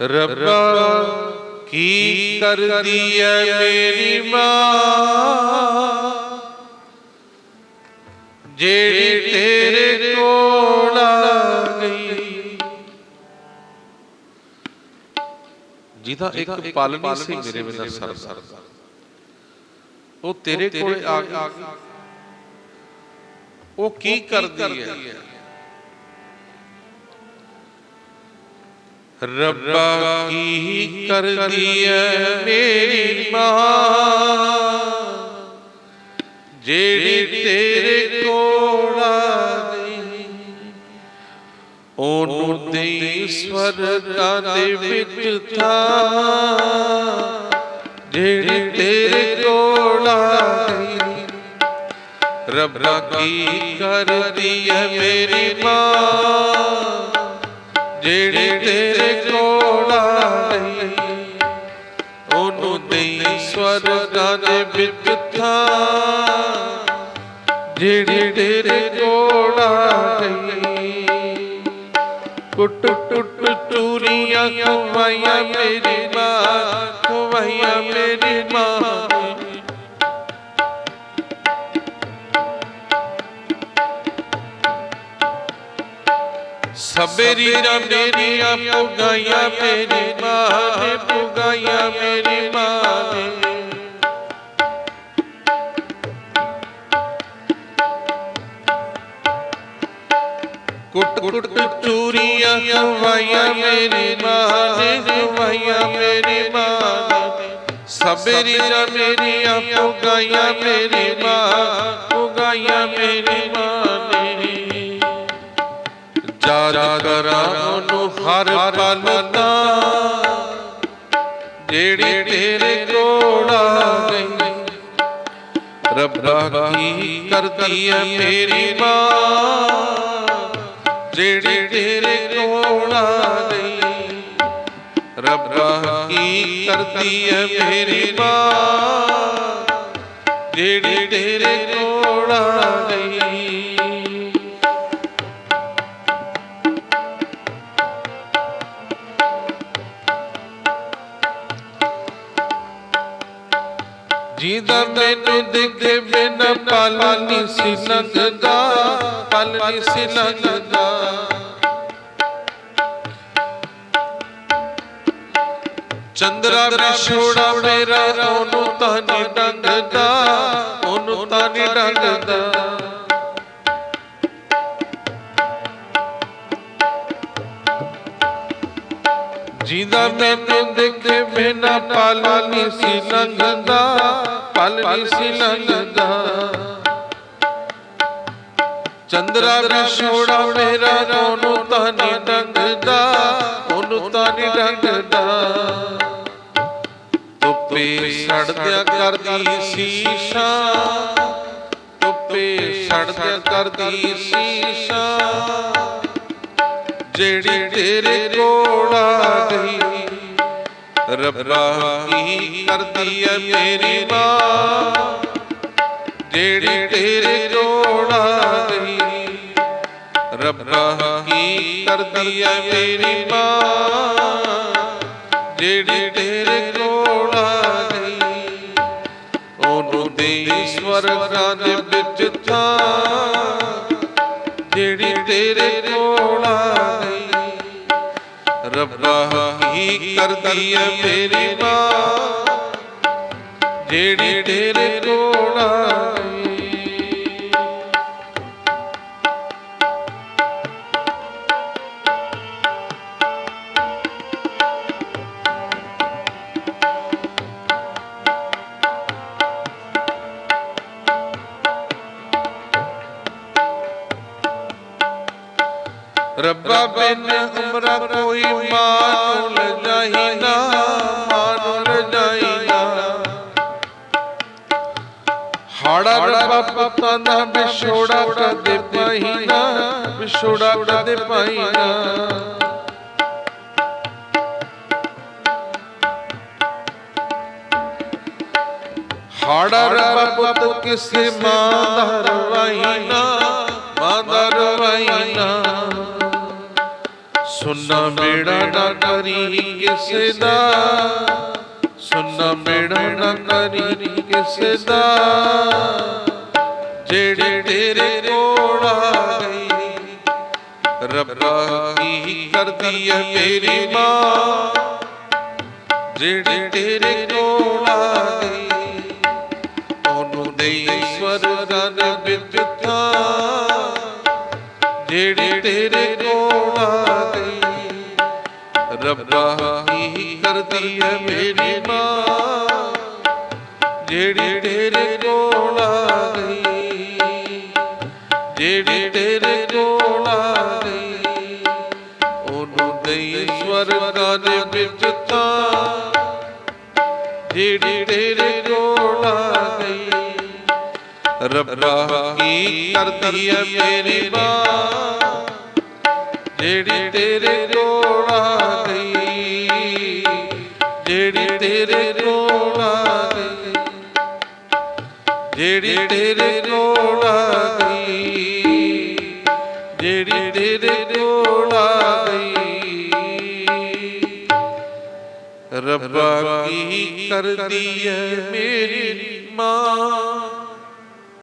ਰੱਬਾ ਕੀ ਕਰਦੀ ਐ ਮੇਰੀ ਮਾਂ? ਜਿਹੜੀ ਤੇਰੇ ਕੋਲ ਆ ਗਈ। ਜਿਹਦਾ ਇੱਕ ਪਲ ਨਹੀਂ ਸੀ ਮੇਰੇ ਬਿਨਾਂ ਸਰਦਾ। ਉਹ ਤੇਰੇ ਕੋਲ ਆ ਗਈ। ਉਹ ਕੀ ਕਰਦੀ ਹੈ ਰੱਬਾ ਕੀ ਕਰਦੀ ਐ ਮੇਰੀ ਮਾਂ? ਜਿਹੜੀ ਤੇਰੇ ਕੋਲ ਆ ਗਈ, ਉਹਨੂੰ ਦੇ ਸਵਰਗਾਂ ਦੇ ਵਿੱਚ ਥਾਂ। ਜਿਹੜੀ ਤੇਰੇ ਕੋਲ ਆ ਗਈ, ਰੱਬਾ ਕੀ ਕਰਦੀ ਐ ਮੇਰੀ ਮਾਂ? ਜਿਹੜੀ ਤੇਰੇ ਕੋਲ ਆ ਉਹਨੂੰ ਦੇਈ ਸਵਰਗਾਂ ਦੇ ਵਿੱਚ ਥਾਂ। ਜਿਹੜੀ ਤੇਰੇ ਕੋਲ ਆ ਗਈ ਟੁੱਟ ਟੂਰੀਆਂ ਖਵਾਈਆਂ ਮੇਰੀ ਮਾਂ ਖਵਾਈਆਂ ਮੇਰੀ ਮਾਂ। ਸਬੇਰੀ ਰਾ ਮੇਰੀਆਂ ਪੁਗਾਈਆਂ ਮੇਰੀ ਮਾਂ ਨੇ ਪੁਗਾਈਆਂ ਮੇਰੀ ਮਾਂ। ਨੇ ਕੁੱਟ ਕੁੱਟ ਚੂਰੀਆਂ ਖਵਾਈਆਂ ਮੇਰੀ ਮਾਂ ਨੇ ਖਵਾਈਆਂ ਮੇਰੀ ਮਾਂ। ਨੇ ਸਬੇਰੀ ਰਾ ਮੇਰੀਆਂ ਪੁਗਾਈਆਂ ਮੇਰੀ ਮਾਂ ਪੁਗਾਈਆਂ ਮੇਰੀ ਮਾਂ। ਯਾਦ ਕਰਾਂ ਉਹਨੂੰ ਹਰ ਪਲ ਤਾਂ ਜਿਹੜੀ ਤੇਰੇ ਕੋਲ ਗਈ। ਰੱਬਾ ਕੀ ਕਰਦੀ ਐ ਮੇਰੀ ਮਾਂ, ਜਿਹੜੀ ਤੇਰੇ ਕੋਲ ਆ ਗਈ। ਰੱਬਾ ਕੀ ਕਰਦੀ ਐ ਮੇਰੀ ਮਾਂ, ਜਿਹੜੀ ਤੇਰੇ ਕੋਲ ਜਿਹਦਾ ਮੈਨੂੰ ਦੇਖੇ ਬਿਨ ਪਲ ਨਹੀਂ ਸੀ ਲੰਘਦਾ, ਪਲ ਨਹੀਂ ਸੀ ਲੰਘਦਾ। ਚੰਦਰਾ ਵਿਛੋੜਾ ਮੇਰਾ ਉਹਨੂੰ ਤਾਂ ਨਹੀਂ ਡੰਗਦਾ, ਉਹਨੂੰ ਤਾਂ ਨਹੀਂ ਡੰਗਦਾ। ਜਿਹਦਾ ਮੈਨੂੰ ਦੇਖੇ ਬਿਨਾ ਪਲ ਨਹੀਂ ਸੀ ਲੰਘਦਾ, ਪਲ ਨਹੀਂ ਸੀ ਲੰਘਦਾ। ਚੰਦਰਾ ਵਿਛੋੜਾ ਮੇਰਾ ਉਹਨੂੰ ਤਾਂ ਨਹੀਂ ਡੰਗਦਾ ਉਹਨੂੰ ਤਾਂ ਨਹੀਂ ਡੰਗਦਾ। ਧੁੱਪੇ ਸੜਦਿਆਂ ਕਰਦੀ ਸੀਸ਼ਾ, ਧੁੱਪੇ ਸੜਦਿਆਂ ਕਰਦੀ ਸੀਸ਼ਾ। ਜਿਹੜੀ ਤੇਰੇ ਕੋਲ ਆ ਗਈ। ਰੱਬਾ ਕੀ ਕਰਦੀ ਐ ਮੇਰੀ ਮਾਂ? ਜਿਹੜੀ ਤੇਰੇ ਕੋਲ ਆ ਗਈ। ਰੱਬਾ ਕੀ ਕਰਦੀ ਐ ਮੇਰੀ ਮਾਂ? ਜਿਹੜੀ ਤੇਰੇ ਕੋਲ ਆ ਉਹਨੂੰ ਦੇ ਸਵਰਗਾਂ ਦੇ ਵਿੱਚ ਥਾਂ। ਜਿਹੜੀ ਤੇਰੇ ਕੋਲ ਆ ਗਈ। ਰੱਬਾ, ਕੀ ਕਰਦੀ ਐ ਮੇਰੀ ਮਾਂ? ਜਿਹੜੀ ਤੇਰੇ ਕੋਲ ਆ ਰੱਬਾ ਬਿਨ ਉਮਰਾ ਕੋਈ ਮਾਂ ਲਜਾਈ ਨਾ ਮਾਂ ਲਜਾਈ ਨਾ। ਹਾੜਾ ਰੱਬਾ ਪੁੱਤਾਂ ਦਾ ਵਿਛੋੜਾ ਕਦੇ ਪਾਈ ਨਾ, ਵਿਛੋੜਾ ਕਦੇ ਪਾਈ ਨਾ। ਹਾੜਾ ਰੱਬਾ ਪੁੱਤ ਕਿਸੇ ਮਾਂ ਦਾ ਰਵਾਈ ਮਾਂ ਦਾ ਰਵਾਈ ਨਾ ਸੁਨਾ ਮੇੜਾ ਨਾ ਕਰੀ ਕਿਸੇ ਦਾ। ਸੁਨਾ ਮੇੜਾ ਨਾ ਕਰੀ ਕਿਸੇ ਦਾ। ਜਿਹੜੇ ਤੇਰੇ ਕੋਲ ਆ ਗਈ, ਰੱਬਾ ਕੀ ਕਰਦੀ ਐ ਮੇਰੀ ਮਾਂ? ਜਿਹੜੇ ਤੇਰੇ ਕੋਲ ਆ ਗਈ, ਉਹਨੂੰ ਦੇਈ ਸਵਰਗਾਂ ਦੇ ਵਿੱਚ ਥਾਂ। ਤੇਰੇ ਕੋਲ ਆ ਗਈ ਰੱਬਾ, ਕੀ ਕਰਦੀ ਹੈ ਮੇਰੀ ਮਾਂ? ਜਿਹੜੀ ਤੇਰੇ ਕੋਲ ਆ ਗਈ, ਜਿਹੜੀ ਤੇਰੇ ਕੋਲ ਆ ਗਈ, ਉਹਨੂੰ ਦੇਈ ਸਵਰਗਾਂ ਦੇ ਵਿੱਚ ਤਾਂ, ਜਿਹੜੀ ਤੇਰੇ ਕੋਲ ਆ ਗਈ। ਰੱਬਾ, ਕੀ ਕਰਦੀ ਐ ਮੇਰੀ ਮਾਂ? ਜਿਹੜੀ ਤੇਰੇ ਕੋਲ ਆ ਗਈ, ਜਿਹੜੀ ਤੇਰੇ ਕੋਲ ਆ ਗਈ, ਜਿਹੜੀ ਤੇਰੇ ਕੋਲ ਆ ਗਈ, ਜਿਹੜੀ ਤੇਰੇ ਕੋਲ ਆ ਗਈ। ਰੱਬਾ ਕੀ ਕਰਦੀ ਹੈ ਮੇਰੀ ਮਾਂ?